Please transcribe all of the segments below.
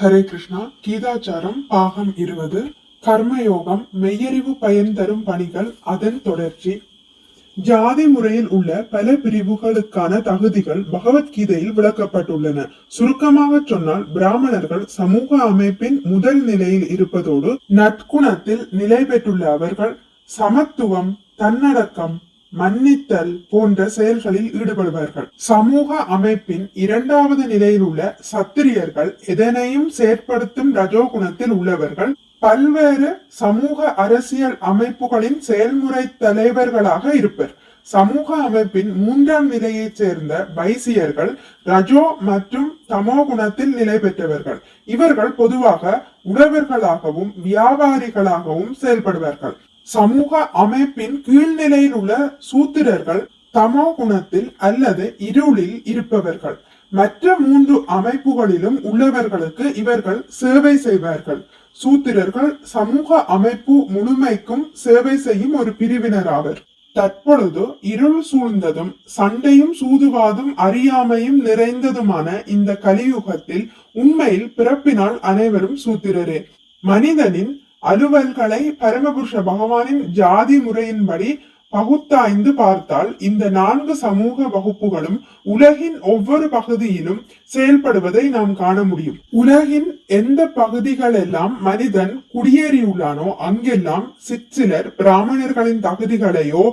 ஹரே கிருஷ்ணா. கீதாச்சாரம் பாகம் இருபது. கர்மயோகம் மெய்யறிவு பயன் தரும் பணிகள் அதன் தொடர்ச்சி. ஜாதி முறையில் உள்ள பல பிரிவுகளுக்கான தகுதிகள் பகவத்கீதையில் விளக்கப்பட்டுள்ளன. சுருக்கமாக சொன்னால் பிராமணர்கள் சமூக அமைப்பின் முதல் நிலையில் இருப்பதோடு நற்குணத்தில் நிலை பெற்றுள்ள அவர்கள் சமத்துவம் தன்னடக்கம் மன்னித்தல் போன்ற செயல்களில் ஈடுபடுவார்கள் சமூக அமைப்பின் இரண்டாவது நிலையில் உள்ள சத்திரியர்கள் எதனையும் செயற்படுத்தும் ரஜோகுணத்தில் உள்ளவர்கள் பல்வேறு சமூக அரசியல் அமைப்புகளின் செயல்முறை தலைவர்களாக இருப்பர். சமூக அமைப்பின் மூன்றாம் நிலையைச் சேர்ந்த வைசியர்கள் ரஜோ மற்றும் தமோ குணத்தில் நிலை பெற்றவர்கள். இவர்கள் பொதுவாக உழவர்களாகவும் வியாபாரிகளாகவும் செயல்படுவார்கள். சமூக அமைப்பின் கீழ்நிலையில் உள்ள சூத்திரர்கள் தமோ குணத்தில் அல்லது இருளில் இருப்பவர்கள். மற்ற மூன்று அமைப்புகளிலும் உள்ளவர்களுக்கு இவர்கள் சேவை செய்வார்கள். சூத்திரர்கள் சமூக அமைப்பு முழுமைக்கும் சேவை செய்யும் ஒரு பிரிவினர் ஆவர். தற்பொழுது இருள் சூழ்ந்ததும் சண்டையும் சூதுவாதும் அறியாமையும் நிறைந்ததுமான இந்த கலியுகத்தில் உண்மையில் பிறப்பினால் அனைவரும் சூத்திரரே. மனிதனின் அலுவல்களை பரமபுருஷ பகவானின் ஜாதி முறையின்படி பகுத்தாய்ந்து பார்த்தால் இந்த நான்கு சமூக வகுப்புகளும் உலகின் ஒவ்வொரு பகுதியிலும் செயல்படுவதை நாம் காண முடியும். உலகின் எந்த பகுதிகள் எல்லாம் மனிதன் குடியேறியுள்ளானோ அங்கெல்லாம் சிற்சிலர் பிராமணர்களின் தகுதிகளையோ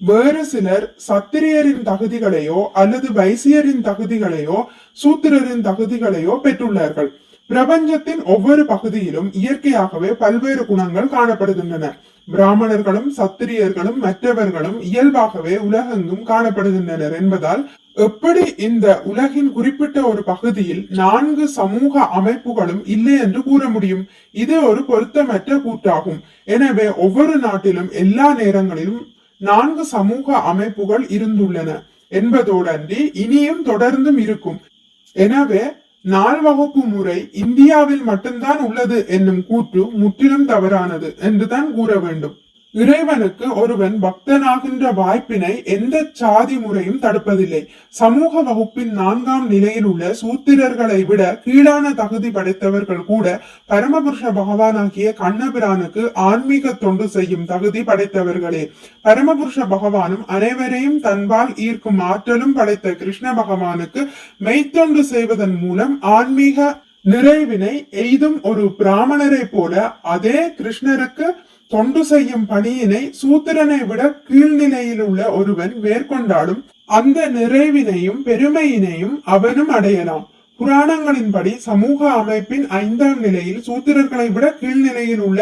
வேறு சிலர் சத்திரியரின் தகுதிகளையோ அல்லது வைசியரின் தகுதிகளையோ சூத்திரரின் தகுதிகளையோ பெற்றுள்ளார்கள். பிரபஞ்சத்தின் ஒவ்வொரு பகுதியிலும் இயற்கையாகவே பல்வேறு குணங்கள் காணப்படுகின்றன. பிராமணர்களும் சத்திரியர்களும் மற்றவர்களும் இயல்பாகவே உலகெங்கும் காணப்படுகின்றனர் என்பதால் எப்படி இந்த உலகின் குறிப்பிட்ட ஒரு பகுதியில் நான்கு சமூக அமைப்புகளும் இல்லை என்று கூற முடியும்? இது ஒரு பொருத்தமற்ற கூட்டாகும் எனவே ஒவ்வொரு நாட்டிலும் எல்லா நேரங்களிலும் நான்கு சமூக அமைப்புகள் இருந்துள்ளன என்பதோடன்றி இனியும் தொடர்ந்தும் இருக்கும். எனவே நாள் வகுப்பு முறை இந்தியாவில் மட்டும்தான் உள்ளது என்னும் கூற்று முற்றிலும் தவறானது என்றுதான் கூற வேண்டும். இறைவனுக்கு ஒருவன் பக்தனாகின்ற வாய்ப்பினை எந்த சாதி முறையும் தடுப்பதில்லை. சமூக வகுப்பின் நான்காம் நிலையில் உள்ள சூத்திரர்களை விட கீழான தகுதி படைத்தவர்கள் கூட பரமபுருஷ பகவானாகிய கண்ணபிரானுக்கு ஆன்மீக தொண்டு செய்யும் தகுதி படைத்தவர்களே. பரமபுருஷ பகவானும் அனைவரையும் தன்பால் ஈர்க்கும் ஆற்றலும் படைத்த கிருஷ்ண பகவானுக்கு மெய்த்தொண்டு செய்வதன் மூலம் ஆன்மீக நிறைவினை எய்தும் ஒரு பிராமணரை போல அதே கிருஷ்ணருக்கு தொண்டு செய்யும் பணியினை சூத்திரனை விட கீழ்நிலையில் உள்ள ஒருவன் மேற்கொண்டாலும் அந்த நிறைவினையும் பெருமையினையும் அவனும் அடையலாம். புராணங்களின்படி சமூக அமைப்பின் ஐந்தாம் நிலையில் சூத்திரர்களை விட கீழ்நிலையில் உள்ள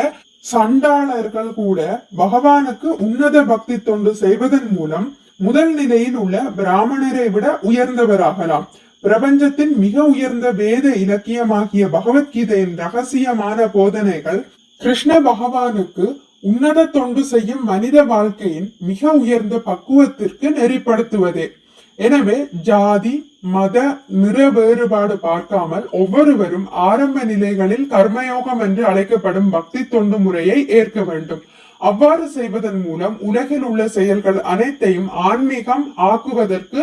சண்டாளர்கள் கூட பகவானுக்கு உன்னத பக்தி தொண்டு செய்வதன் மூலம் முதல் நிலையில் உள்ள பிராமணரை விட உயர்ந்தவராகலாம். பிரபஞ்சத்தின் மிக உயர்ந்த வேத இலக்கியமாகிய பகவத்கீதையின் ரகசியமான போதனைகள் கிருஷ்ண பகவானுக்கு உன்னத தொண்டு செய்யும் மனித வாழ்க்கையின் மிக உயர்ந்த பக்குவத்திற்கு நெறிப்படுத்துவதே. எனவே ஜாதி மத நிற வேறுபாடு பார்க்காமல் ஒவ்வொருவரும் ஆரம்ப நிலைகளில் கர்மயோகம் என்று அழைக்கப்படும் பக்தி தொண்டு முறையை ஏற்க வேண்டும். அவ்வாறு செய்வதன் மூலம் உலகில் உள்ள செயல்கள் அனைத்தையும் ஆன்மீகம் ஆக்குவதற்கு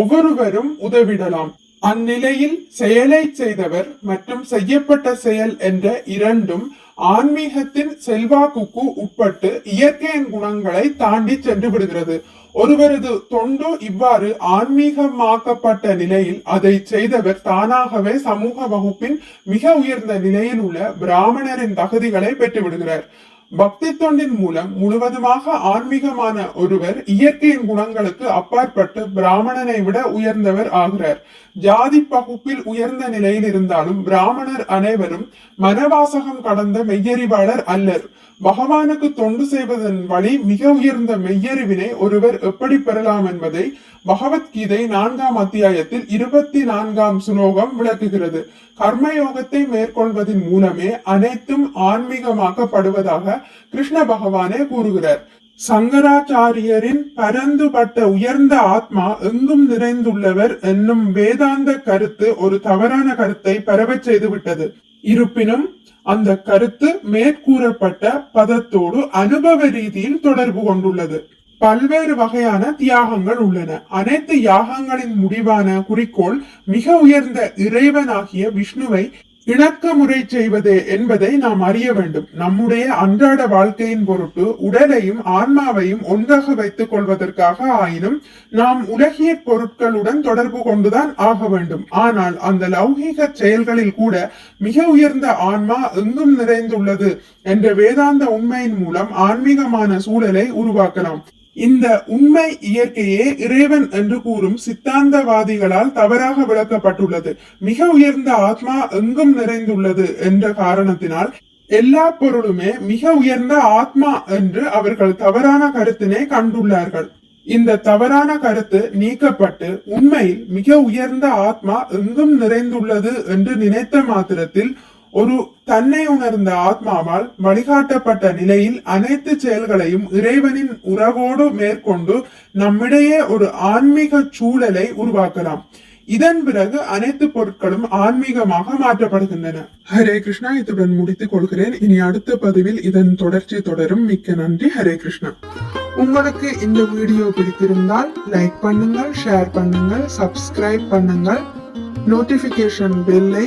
ஒவ்வொருவரும் உதவிடலாம். அந்நிலையில் செயலை செய்தவர் மற்றும் செய்யப்பட்ட செயல் என்ற இரண்டும் ஆன்மீகத்தின் செல்வாக்குக்கு உட்பட்டு இயற்கையின் குணங்களை தாண்டி சென்று விடுகிறது. ஒருவரது தொண்டு இவ்வாறு ஆன்மீகமாக்கப்பட்ட நிலையில் அதை செய்தவர் தானாகவே சமூக வகுப்பின் மிக உயர்ந்த நிலையில் உள்ள பிராமணரின் தகுதிகளை பெற்றுவிடுகிறார். பக்தி தொண்டின் மூலம் முழுவதுமாக ஆன்மீகமான ஒருவர் இயற்கையின் குணங்களுக்கு அப்பாற்பட்டு பிராமணனை விட உயர்ந்தவர் ஆகிறார். ஜாதி பகுப்பில் உயர்ந்த நிலையில் இருந்தாலும் பிராமணர் அனைவரும் மனவாசகம் கடந்த மெய்யறிவாளர் அல்லர். பகவானுக்கு தொண்டு செய்வதன் வழி மிக உயர்ந்த மெய்யறிவினை ஒருவர் எப்படி பெறலாம் என்பதை பகவத்கீதை நான்காம் அத்தியாயத்தில் இருபத்தி நான்காம் சுலோகம் விளக்குகிறது. கர்மயோகத்தை மேற்கொள்வதன் மூலமே அனைத்தும் ஆன்மீகமாக்கப்படுவதாக கிருஷ்ண பகவானே கூறுகிறார். சங்கராச்சாரியரின் பரந்துபட்ட உயர்ந்த ஆத்மா எங்கும் நிறைந்துள்ளவர் என்னும் வேதாந்த கருத்து ஒரு தவறான கருத்தை பரவச் செய்துவிட்டது. இருப்பினும் அந்த கருத்து மேற்கூறப்பட்ட பதத்தோடு அனுபவ ரீதியில் தொடர்பு கொண்டுள்ளது. பல்வேறு வகையான தியாகங்கள் உள்ளன. அனைத்து யாகங்களின் முடிவான குறிக்கோள் மிக உயர்ந்த இறைவனாகிய விஷ்ணுவை இணக்க முறை செய்வது என்பதை நாம் அறிய வேண்டும். நம்முடைய அன்றாட வாழ்க்கையின் பொருட்டு உடலையும் ஆன்மாவையும் ஒன்றாக வைத்துக் கொள்வதற்காக ஆயினும் நாம் உலகிய பொருட்களுடன் தொடர்பு கொண்டுதான் ஆக வேண்டும். ஆனால் அந்த லௌகீக செயல்களில் கூட மிக உயர்ந்த ஆன்மா எங்கும் நிறைந்துள்ளது என்ற வேதாந்த உண்மையின் மூலம் ஆன்மீகமான சூழலை உருவாக்கலாம். இந்த உண்மை இயற்கையே இறைவன் என்று கூறும் சித்தாந்தவாதிகளால் தவறாக விளக்கப்பட்டுள்ளது. மிக உயர்ந்த ஆத்மா எங்கும் நிறைந்துள்ளது என்ற காரணத்தினால் எல்லா பொருளுமே மிக உயர்ந்த ஆத்மா என்று அவர்கள் தவறான கருத்தினை கண்டுள்ளார்கள். இந்த தவறான கருத்து நீக்கப்பட்டு உண்மையில் மிக உயர்ந்த ஆத்மா எங்கும் நிறைந்துள்ளது என்று நினைத்த மாத்திரத்தில் ஒரு தன்னை உணர்ந்த ஆத்மாவால் வழிகாட்டப்பட்ட நிலையில் அனைத்து செயல்களையும் இறைவனின் உறவோடு மேற்கொண்டு நம்மிடையே ஒரு ஆன்மீக சூழலை உருவாக்கலாம். இதன் பிறகு அனைத்து பொருட்களும் ஆன்மீகமாக மாற்றப்படுகின்றன. ஹரே கிருஷ்ணா இத்துடன் முடித்துக் கொள்கிறேன். இனி அடுத்த பதிவில் இதன் தொடர்ச்சி தொடரும். மிக்க நன்றி. ஹரே கிருஷ்ணா. உங்களுக்கு இந்த வீடியோ பிடித்திருந்தால் லைக் பண்ணுங்கள் ஷேர் பண்ணுங்கள் சப்ஸ்கிரைப் பண்ணுங்கள். நோட்டிபிகேஷன் பெல்லை